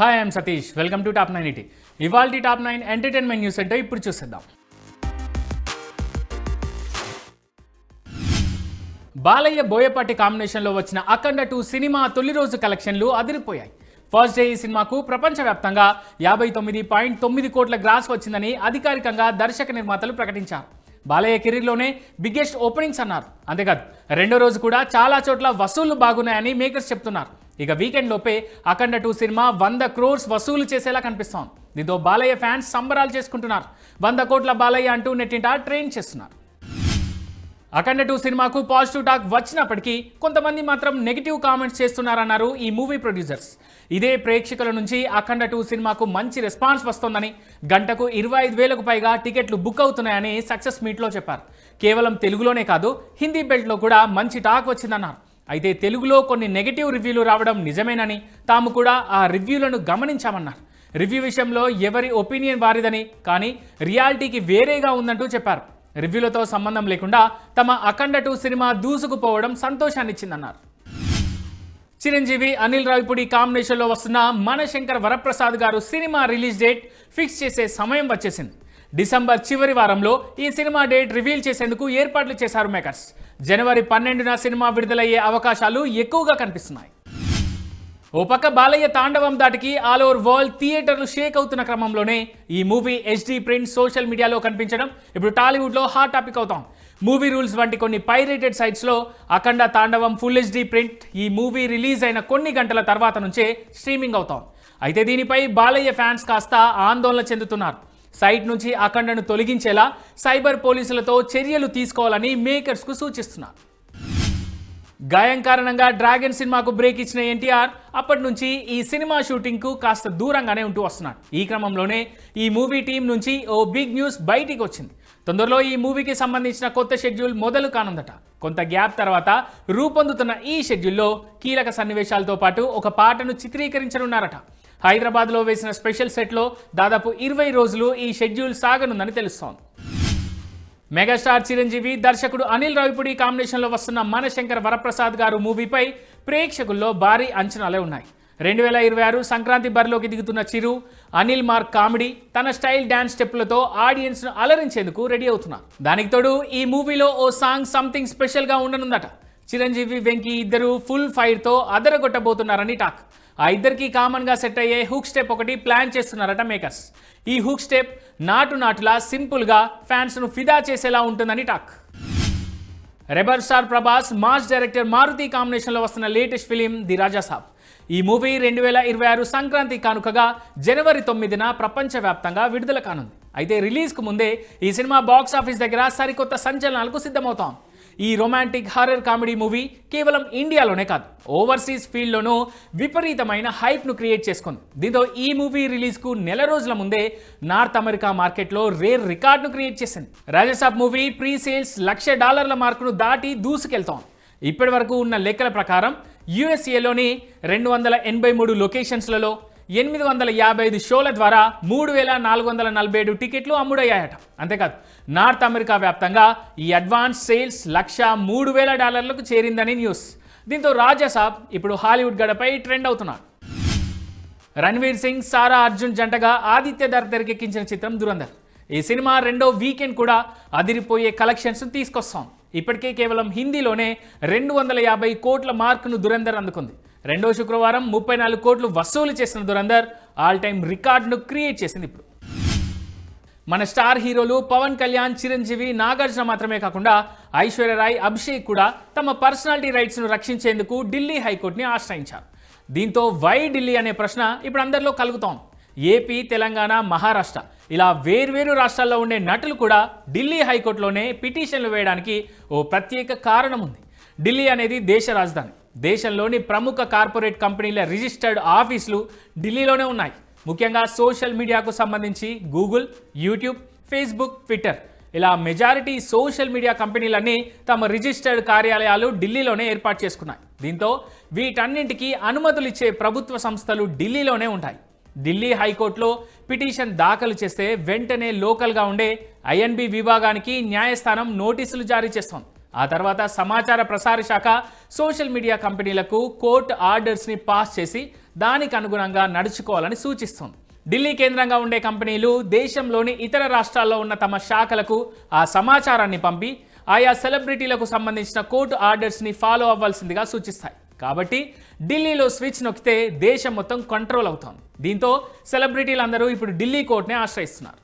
Hi I'm Satish welcome to top nine ET ఇవాల్టి top nine entertainment news అంటే ఇప్పుడు చూసేద్దాం. బాలయ్య బోయపాటి కాంబినేషన్లో వచ్చిన అఖండ టూ సినిమా తొలి రోజు కలెక్షన్లు అదిరిపోయాయి. ఫస్ట్ డే ఈ సినిమాకు ప్రపంచవ్యాప్తంగా యాభై తొమ్మిది పాయింట్ తొమ్మిది కోట్ల గ్రాస్ వచ్చిందని అధికారికంగా దర్శక నిర్మాతలు ప్రకటించారు. బాలయ్య కెరీర్లోనే బిగ్గెస్ట్ ఓపెనింగ్స్ అన్నారు. అంతేకాదు రెండో రోజు కూడా చాలా చోట్ల వసూళ్ళు బాగున్నాయని మేకర్స్ చెప్తున్నారు. ఇక వీకెండ్ లోపే అఖండ టూ సినిమా వంద క్రోర్స్ వసూలు చేసేలా కనిపిస్తోంది. దీంతో బాలయ్య ఫ్యాన్స్ సంబరాలు చేసుకుంటున్నారు. వంద కోట్ల బాలయ్య అంటూ నెట్టింట ట్రైన్ చేస్తున్నారు. అఖండ టూ సినిమాకు పాజిటివ్ టాక్ వచ్చినప్పటికీ కొంతమంది మాత్రం నెగిటివ్ కామెంట్స్ చేస్తున్నారన్నారు ఈ మూవీ ప్రొడ్యూసర్స్. ఇదే ప్రేక్షకుల నుంచి అఖండ టూ సినిమాకు మంచి రెస్పాన్స్ వస్తోందని గంటకు ఇరవై ఐదు వేలకు పైగా టికెట్లు బుక్ అవుతున్నాయని సక్సెస్ మీట్లో చెప్పారు. కేవలం తెలుగులోనే కాదు హిందీ బెల్ట్లో కూడా మంచి టాక్ వచ్చిందన్నారు. అయితే తెలుగులో కొన్ని నెగిటివ్ రివ్యూలు రావడం నిజమేనని తాము కూడా ఆ రివ్యూలను గమనించామన్నారు. రివ్యూ విషయంలో ఎవరి ఒపీనియన్ వారిదని కానీ రియాలిటీకి వేరేగా ఉందంటూ చెప్పారు. రివ్యూలతో సంబంధం లేకుండా తమ అఖండ టూ సినిమా దూసుకుపోవడం సంతోషాన్నిచ్చిందన్నారు. చిరంజీవి అనిల్ రావిపూడి కాంబినేషన్లో వస్తున్న మనశంకర్ వరప్రసాద్ గారు సినిమా రిలీజ్ డేట్ ఫిక్స్ చేసే సమయం వచ్చేసింది. డిసెంబర్ చివరి వారంలో ఈ సినిమా డేట్ రివీల్ చేసేందుకు ఏర్పాట్లు చేశారు మేకర్స్. జనవరి పన్నెండున సినిమా విడుదలయ్యే అవకాశాలు ఎక్కువగా కనిపిస్తున్నాయి. ఓ పక్క బాలయ్య తాండవం దాటికి ఆల్ ఓవర్ వరల్డ్ థియేటర్లు షేక్ అవుతున్న క్రమంలోనే ఈ మూవీ హెచ్డి ప్రింట్ సోషల్ మీడియాలో కనిపించడం ఇప్పుడు టాలీవుడ్లో హాట్ టాపిక్ అవుతాం. మూవీ రూల్స్ వంటి కొన్ని pirated సైట్స్లో Akhanda Thandavam full HD print ఈ మూవీ రిలీజ్ అయిన కొన్ని గంటల తర్వాత నుంచే స్ట్రీమింగ్ అవుతాం. అయితే దీనిపై బాలయ్య ఫ్యాన్స్ కాస్త ఆందోళన చెందుతున్నారు. సైట్ నుంచి అఖండను తొలగించేలా సైబర్ పోలీసులతో చర్యలు తీసుకోవాలని మేకర్స్కు సూచిస్తున్నారు. గాయం కారణంగా డ్రాగన్ సినిమాకు బ్రేక్ ఇచ్చిన ఎన్టీఆర్ అప్పటి నుంచి ఈ సినిమా షూటింగ్కు కాస్త దూరంగానే ఉంటూ వస్తున్నాడు. ఈ క్రమంలోనే ఈ మూవీ టీం నుంచి ఓ బిగ్ న్యూస్ బయటికి వచ్చింది. తొందరలో ఈ మూవీకి సంబంధించిన కొత్త షెడ్యూల్ మొదలు కానుందట. కొంత గ్యాప్ తర్వాత రూపొందుతున్న ఈ షెడ్యూల్లో కీలక సన్నివేశాలతో పాటు ఒక పాటను చిత్రీకరించనున్నారట. హైదరాబాద్లో వేసిన స్పెషల్ సెట్లో దాదాపు ఇరవై రోజులు ఈ షెడ్యూల్ సాగనుందని తెలుస్తోంది. మెగాస్టార్ చిరంజీవి దర్శకుడు అనిల్ రావిపూడి కాంబినేషన్లో వస్తున్న మనశంకర్ వరప్రసాద్ గారు మూవీపై ప్రేక్షకుల్లో భారీ అంచనాలే ఉన్నాయి. రెండు వేల ఇరవై ఆరు సంక్రాంతి బరిలోకి దిగుతున్న చిరు అనిల్ మార్క్ కామెడీ తన స్టైల్ డ్యాన్స్ స్టెప్లతో ఆడియన్స్ను అలరించేందుకు రెడీ అవుతున్నారు. దానికి తోడు ఈ మూవీలో ఓ సాంగ్ సంథింగ్ స్పెషల్గా ఉండనుందట. చిరంజీవి వెంకీ ఇద్దరు ఫుల్ ఫైర్తో అదరగొట్టబోతున్నారని టాక్. ఆ ఇద్దరికి కామన్గా సెట్ అయ్యే హుక్ స్టెప్ ఒకటి ప్లాన్ చేస్తున్నారట మేకర్స్. ఈ హుక్ స్టెప్ నాటు నాటులా సింపుల్గా ఫ్యాన్స్ను ఫిదా చేసేలా ఉంటుందని talk. Rebel star Prabhas mass director Maruthi కాంబినేషన్లో వస్తున్న latest film the Raja Saab. ఈ మూవీ రెండు వేల ఇరవై ఆరు సంక్రాంతి కానుకగా జనవరి తొమ్మిదిన ప్రపంచవ్యాప్తంగా విడుదల కానుంది. అయితే రిలీజ్కు ముందే ఈ సినిమా బాక్స్ ఆఫీస్ దగ్గర సరికొత్త సంచలనాలకు సిద్ధమవుతాం. ఈ రొమాంటిక్ హారర్ కామెడీ మూవీ కేవలం ఇండియాలోనే కాదు ఓవర్సీస్ ఫీల్డ్లోనూ విపరీతమైన హైప్ను క్రియేట్ చేసుకుంది. దీంతో ఈ మూవీ రిలీజ్కు నెల రోజుల ముందే నార్త్ అమెరికా మార్కెట్లో రేర్ రికార్డును క్రియేట్ చేసింది. Rajasaab movie pre sales lakh డాలర్ల మార్కును దాటి దూసుకెళ్తోంది. ఇప్పటి వరకు ఉన్న లెక్కల ప్రకారం యుఎస్ఏలోని రెండు వందల ఎనభై మూడు లొకేషన్స్లలో ఎనిమిది వందల యాభై ఐదు షోల ద్వారా మూడు వేల నాలుగు వందల నలభై ఏడు టికెట్లు అమ్ముడయ్యాయట. అంతేకాదు నార్త్ అమెరికా వ్యాప్తంగా ఈ అడ్వాన్స్ సేల్స్ లక్ష మూడు వేల డాలర్లకు చేరిందని న్యూస్. దీంతో రాజాసాబ్ ఇప్పుడు హాలీవుడ్ గడపై ట్రెండ్ అవుతున్నాడు. రణ్వీర్ సింగ్ సారా అర్జున్ జంటగా ఆదిత్య ధర్ తెరకెక్కించిన చిత్రం దురంధర్. ఈ సినిమా రెండో వీకెండ్ కూడా అదిరిపోయే కలెక్షన్స్ తీసుకొస్తాం. ఇప్పటికే కేవలం హిందీలోనే రెండు వందల యాభై కోట్ల మార్కును దురంధర్ అందుకుంది. రెండో శుక్రవారం ముప్పై నాలుగు కోట్లు వసూలు చేసిన దురందర్ ఆల్ టైమ్ రికార్డును క్రియేట్ చేసింది ఇప్పుడు. మన స్టార్ హీరోలు పవన్ కళ్యాణ్ చిరంజీవి నాగార్జున మాత్రమే కాకుండా ఐశ్వర్యరాయ్ అభిషేక్ కూడా తమ పర్సనాలిటీ రైట్స్ను రక్షించేందుకు ఢిల్లీ హైకోర్టుని ఆశ్రయించారు. దీంతో వై ఢిల్లీ అనే ప్రశ్న ఇప్పుడు అందరిలో కలుగుతోంది. ఏపీ తెలంగాణ మహారాష్ట్ర ఇలా వేర్వేరు రాష్ట్రాల్లో ఉండే నటులు కూడా ఢిల్లీ హైకోర్టులోనే పిటిషన్లు వేయడానికి ఓ ప్రత్యేక కారణం ఉంది. ఢిల్లీ అనేది దేశ రాజధాని. దేశంలోని ప్రముఖ కార్పొరేట్ కంపెనీల రిజిస్టర్డ్ ఆఫీసులు ఢిల్లీలోనే ఉన్నాయి. ముఖ్యంగా సోషల్ మీడియాకు సంబంధించి గూగుల్ యూట్యూబ్ ఫేస్బుక్ ట్విట్టర్. ఇలా మెజారిటీ సోషల్ మీడియా కంపెనీలన్నీ తమ రిజిస్టర్డ్ కార్యాలయాలు ఢిల్లీలోనే ఏర్పాటు చేసుకున్నాయి. దీంతో వీటన్నింటికీ అనుమతులు ఇచ్చే ప్రభుత్వ సంస్థలు ఢిల్లీలోనే ఉంటాయి. ఢిల్లీ హైకోర్టులో పిటిషన్ దాఖలు చేస్తే వెంటనే లోకల్గా ఉండే ఐఎన్బి విభాగానికి న్యాయస్థానం నోటీసులు జారీ చేస్తోంది. ఆ తర్వాత సమాచార ప్రసార శాఖ సోషల్ మీడియా కంపెనీలకు కోర్టు ఆర్డర్స్ని పాస్ చేసి దానికి అనుగుణంగా నడుచుకోవాలని సూచిస్తుంది. ఢిల్లీ కేంద్రంగా ఉండే కంపెనీలు దేశంలోని ఇతర రాష్ట్రాల్లో ఉన్న తమ శాఖలకు ఆ సమాచారాన్ని పంపి ఆయా సెలబ్రిటీలకు సంబంధించిన కోర్టు ఆర్డర్స్ని ఫాలో అవ్వాల్సిందిగా సూచిస్తాయి. కాబట్టి ఢిల్లీలో స్విచ్ నొక్కితే దేశం మొత్తం కంట్రోల్ అవుతోంది. దీంతో సెలబ్రిటీలందరూ ఇప్పుడు ఢిల్లీ కోర్టునే ఆశ్రయిస్తున్నారు.